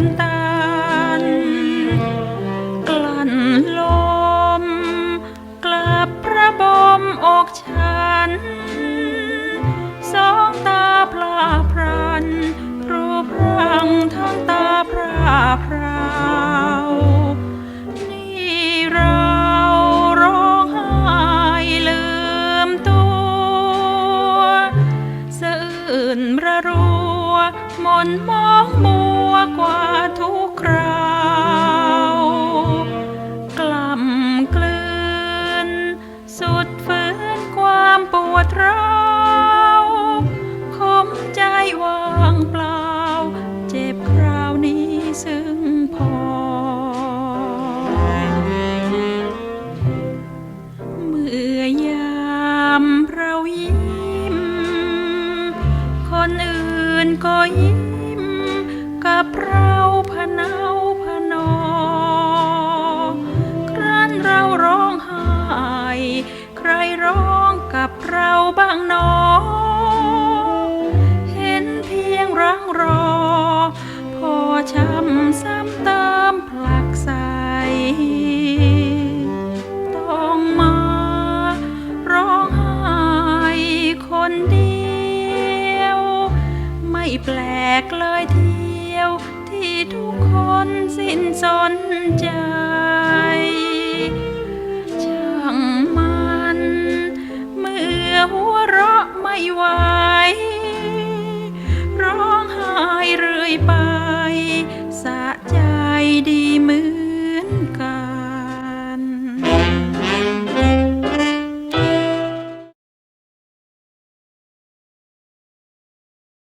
นตัน กลั้นลม กลับพระบมอกฉัน สองตาพลาพรัน รูปร่างทั้งตาพร่าพราวนี่เราร้องไห้ลืมตัวสะอื่นระรัวหมนมองมัว วกว่าทุกคราวกล่ำกลืน สุดฝืนความปวดร้าวคมใจว่างเปล่า เจ็บคราวนี้ซึ่งพอ เมื่อยามเรายิ้ม คนอื่นก็ยิ้ม กับเราพะเนาพะนอ ครั้นเราร้องไห้ ใครร้องกับเราบ้างหนอ เห็นเพียงรังรอ พอช้ำซ้ำเติมผลักใสต้องมาร้องไห้คนเดียว ไม่แปลกเลยที่ วที่ทุกคนสิ้นสนใจ ช่างมัน เมื่อหัวเราะไม่ไหวร้องไห้เรื่อยไป